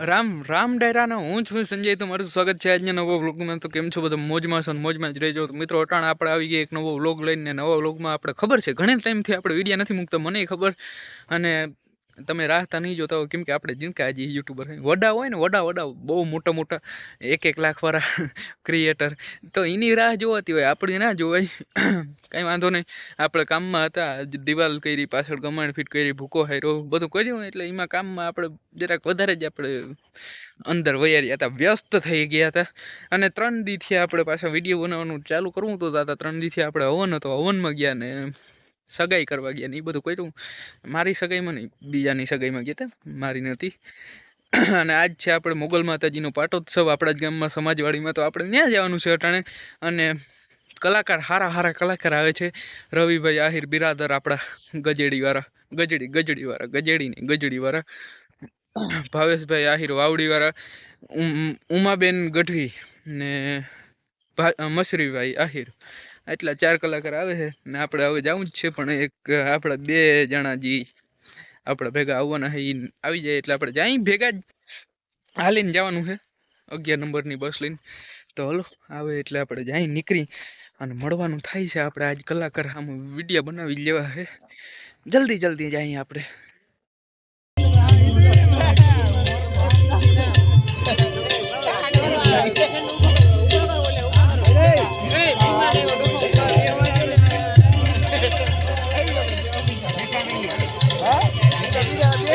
રામ રામ ડાયરાના હું છું સંજય, તમારું સ્વાગત છે આજના નવો વ્લોગમાં. તો કેમ છો બધા? મોજમાં છો મોજમાં જ રહેજો. તો મિત્રો, અટાણ આપણે આવી ગયા એક નવો વ્લોગ લઈને. નવા વ્લોગમાં આપણે ખબર છે, ઘણા ટાઈમથી આપણે વિડીયા નથી મૂકતા, મને ખબર. અને તમે રાહતા નહીં જોતા હોય. કેમ કે આપણે જીનકા હજી યુટ્યુબર વડા હોય ને વડા વડા બહુ મોટા મોટા એક એક લાખવાળા ક્રિએટર તો એની રાહ જોવાતી હોય. આપણી ના જોવાય. કાંઈ વાંધો નહીં. આપણે કામમાં હતા, દિવાલ કરી, પાછળ કમાણ ફીટ કરી, ભૂકો હાર્યો, બધું કર્યું એટલે એમાં કામમાં આપણે જરાક વધારે જ આપણે અંદર વૈયારી હતા. વ્યસ્ત થઈ ગયા હતા. અને ત્રણ દીથી આપણે પાછા વીડિયો બનાવવાનું ચાલુ કરવું તો હતા ત્રણ દીથી આપણે હવન હતો. હવનમાં ગયા ને સગાઈ કરવા ગયા ને એ બધું કર્યું. મારી સગાઈમાં નહીં બીજાની સગાઈમાં ગયા હતા મારી નથી અને આજ છે આપણે મોગલ માતાજીનો પાટોત્સવ, આપણા જ ગામમાં સમાજવાડીમાં તો આપણે ત્યાં જવાનું છે અટાણે. અને કલાકાર, હારા હારા કલાકાર આવે છે. રવિભાઈ આહિર બિરાદર આપણા ગજેડીવાળા, ગજડી, ગજડીવાળા ગજેડી નહીં ગજડીવાળા. ભાવેશભાઈ આહિર વાવડીવાળા, ઉમ- ઉમાબેન ગઢવી ને મસરીભાઈ આહિર. એટલા ચાર કલાકાર આવે છે ને આપણે હવે જવું જ છે, પણ એક આપણા બે જણા જે આપણા ભેગા આવવાના છે એ આવી જાય એટલે આપણે જાય ભેગા જ હાલીને જવાનું છે, અગિયાર નંબરની બસ લઈને. તો હલો, આવે એટલે આપણે જાય નીકળી અને મળવાનું થાય છે, આપણે આજ કલાકાર આમ વીડિયો બનાવી લેવા છે. જલ્દી જલ્દી જાય આપણે.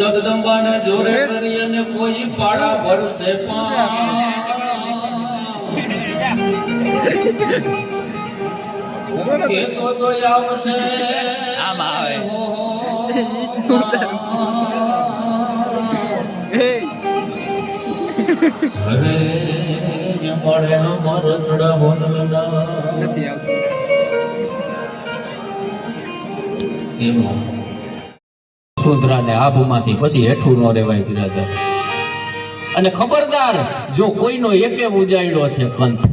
જગદંબાને જોરે કરી અને કોઈ પાડા ભરશે પણ એ તો તો આવશે. આમાં આવે. હરે મળે અમારો થોડા મોગલના નથી આવતું. એમાં સુંદરાને આભમાંથી પછી હેઠું ન રેવાય બિરાદર. અને ખબરદાર, જો કોઈનો એકે ઉજાડ્યો છે પંથ.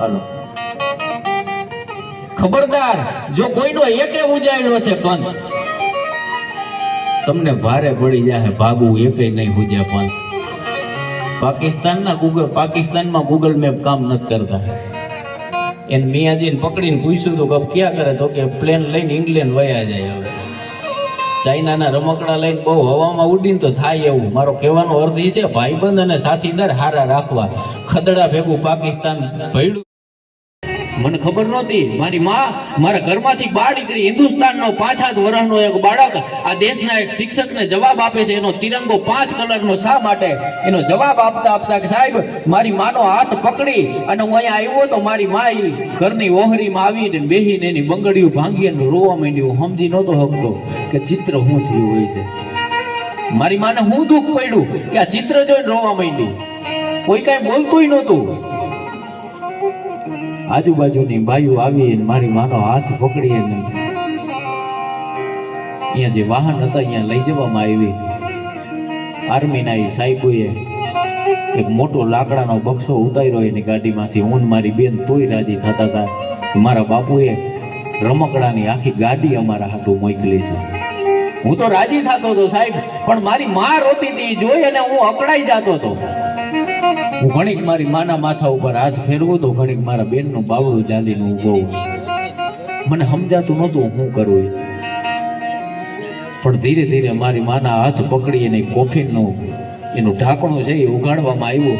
હાલો. ખબરદાર, જો કોઈનો એકે ઉજાયડો છે પંથ. તમને ભારે પડી જાય ભાગવું એકે નહીં હુજે પંથ. પાકિસ્તાનના ગૂગલ પાકિસ્તાનમાં ગૂગલ મેપ કામ નથી કરતા. એને મિયાજીને પકડીને પૂછ્યું તો કે ક્યાં કરે? તો કે પ્લેન લઈને ઇંગ્લેન્ડ વયા જાય હવે. ચાઇનાના રમકડા લઈને બહુ હવામાં ઉડીને તો થાય એવું. મારો કહેવાનો અર્થ એ છે, ભાઈબંધ અને સાથીદાર હારા રાખવા. ખદડા ભેગું પાકિસ્તાન ભયડું મને ખબર નહોતી. મારી માં મારા ઘરમાંથી બાર નીકળી હિન્દુસ્તાનનો જ વરહનો એક બાળક આ દેશના એક શિક્ષકને જવાબ આપે છે. એનો તિરંગો પાંચ કલરનો શા માટે? એનો જવાબ આપતા આપતા કે સાહેબ, મારી માનો હાથ પકડી અને હું અહીંયા આવ્યો તો મારી મા એ ઘરની ઓહરીમાં આવીને બેહીને એની બંગડીઓ ભાંગી અને રોવા માંડ્યું. સમજી નહોતો હકતો કે ચિત્ર શું થયું હોય છે. મારી માને હું દુઃખ પડ્યું કે આ ચિત્ર જોઈને રોવા માંડી. કોઈ કાંઈ બોલતુંય નહોતું. આજુબાજુની ભાઈઓ આવી મારી માનો હાથ પકડી અને અહીંયા જે વાહન હતા, અહીંયા લઈ જવામાં આવી. આર્મીના એ સાહેબોએ એક મોટો લાકડાનો બક્સો ઉતાર્યો એની ગાડીમાંથી હું મારી બેન તોય રાજી થતા હતા મારા બાપુએ રમકડાની આખી ગાડી અમારા હાટું મોકલી છે. હું તો રાજી થતો હતો સાહેબ, પણ મારી માં રોતી હતી જોઈ અને હું અકળાઈ જતો હતો. હું ઘણીક મારી માના માથા ઉપર હાથ ફેરવું તો ઘણીક મારા બેનનું બાવળું ઊભો હોઉં. મને સમજાતું નહોતું હું કરું પણ ધીરે ધીરે મારી માના હાથ પકડી અને કોફીનું એનું ઢાંકણું છે એ ઉગાડવામાં આવ્યું.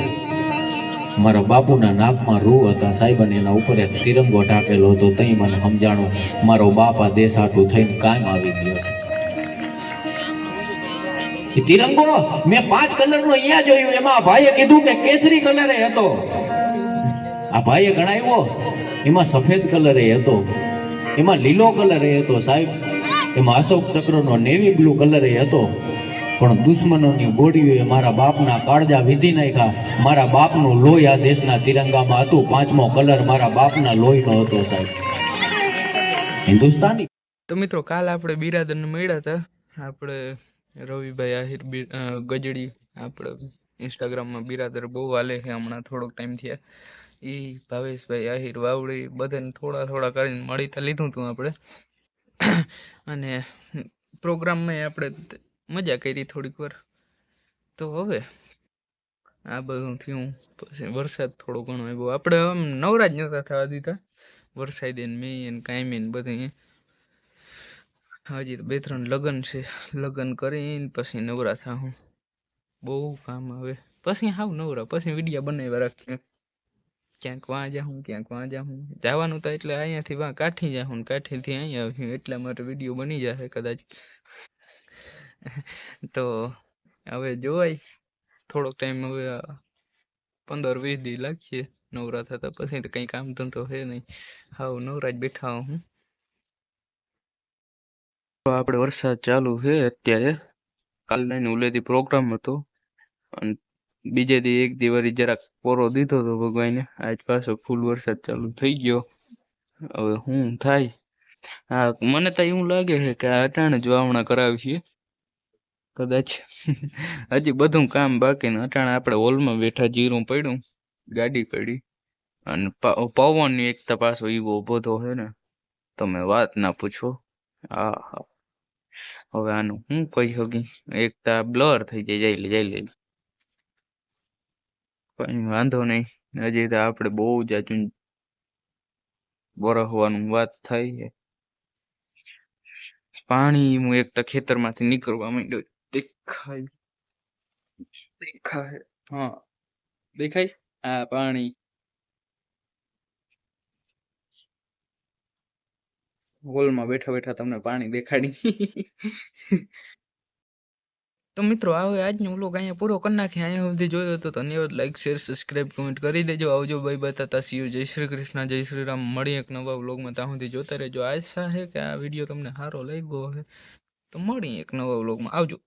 મારા બાપુના નાકમાં રૂ હતા. સાહેબ એના ઉપર એક તિરંગો ઢાંકેલો હતો. તઈ મને સમજાણું, મારો બાપ આ દેશ આટું થઈને કાયમ આવી ગયો છે. તિરંગો, મેં પાંચ કલરનો અહીંયા જોયું, એમાં ભાઈએ કીધું કે કેસરી કલરે હતો. આ ભાઈએ ગણાવ્યો, એમાં સફેદ કલર હતો, એમાં લીલો કલર હતો સાહેબ, એમાં અશોક ચક્રનો નેવી બ્લુ કલર હતો. પણ દુશ્મનોની ગોળીઓએ મારા બાપના કાળજા વિધી નાખ્યા. મારા બાપનું લોહી આ દેશના તિરંગામાં હતું, પાંચમો કલર મારા બાપના લોહીનો હતો સાહેબ. હિન્દુસ્તાની તો મિત્રો, કાલ આપણે બિરાદરને મળ્યા હતા. આપણે રવિભાઈ આહિર બી- ગજડી આપણે ઇન્સ્ટાગ્રામમાં બિરાદર બહુ હાલે છે હમણાં થોડોક ટાઈમ થયા. એ ભાવેશભાઈ આહિર, વાવડી બધાને થોડા થોડા કરીને મળી તો લીધું હતું આપણે અને પ્રોગ્રામમાં આપણે મજા કરી થોડીક વાર. તો હવે આ બધું થયું, પછી વરસાદ થોડો ઘણો આવ્યો. આપણે આમ નવરા જ નહોતા થવા દીધા. વરસાદ એને મેં એને કાંઈ મેં બધું. હજી બે ત્રણ લગ્ન છે. લગ્ન કરીને પછી નવરા થા હું બહુ કામ આવે. પછી હાવ નવરા, પછી વિડીયા બનાવ્યા રાખીએ. ક્યાંક વાં જાઉં ક્યાંક વાં જાઉં જવાનું તો એટલે અહીંયાથી વાં કાઠી જાઉં કાઠીથી અહીંયા આવ્યું. એટલા માટે વીડિયો બની જશે કદાચ. તો હવે જોવાય. થોડોક ટાઈમ હવે પંદર વીસ દી લાગશે નવરા થતા. પછી તો કંઈ કામ ધંધો છે નહીં. હાવ નવરા જ બેઠા હું આપણે વરસાદ ચાલુ છે અત્યારે. કાલે ઉલેથી પ્રોગ્રામ હતો. અને બીજે દી એક દી વળી જરાક પોરો દીધો હતો ભગવાને. આજ પાછો ફૂલ વરસાદ ચાલુ થઈ ગયો. હવે શું થાય? હા, મને તો એવું લાગે છે કે અટાણે જ વાવણા કરાવીએ. કદાચ. હજી બધું કામ બાકી ને અટાણે આપણે હોલમાં બેઠા જીરું પડ્યું, ગાડી પડી. અને પવનની એક તો પાછો એવો બધો છે ને. તમે વાત ના પૂછો. હા હા. હવે આનું હું કહી શકી એક તો બ્લર થઈ જાય, જઈ લે જઈ લે. વાંધો નહીં. હજી તો આપણે બહુ જાજુ બરહવાનું વાત થઈ છે. પાણી હું એક તો ખેતરમાંથી નીકળવા માંડ્યો. દેખાય. દેખાય. હા. દેખાય? આ પાણી હોલમાં બેઠા બેઠા તમને પાણી દેખાડી. તો મિત્રો આવે આજનો વ્લોગ અહીંયા પૂરો કરી નાખીએ. અહીંયા સુધી જોયો તો ધન્યવાદ. લાઈક શેર સબસ્ક્રાઈબ કમેન્ટ કરી દેજો. આવજો ભાઈ, બતાતા સીયુ જય શ્રી કૃષ્ણ, જય શ્રી રામ. મળી એક નવા વ્લોગમાં. ત્યાં સુધી જોતા રહેજો. આશા છે કે આ વીડિયો તમને સારો લાગ્યો હોય તો મળી એક નવા વ્લોગમાં. આવજો.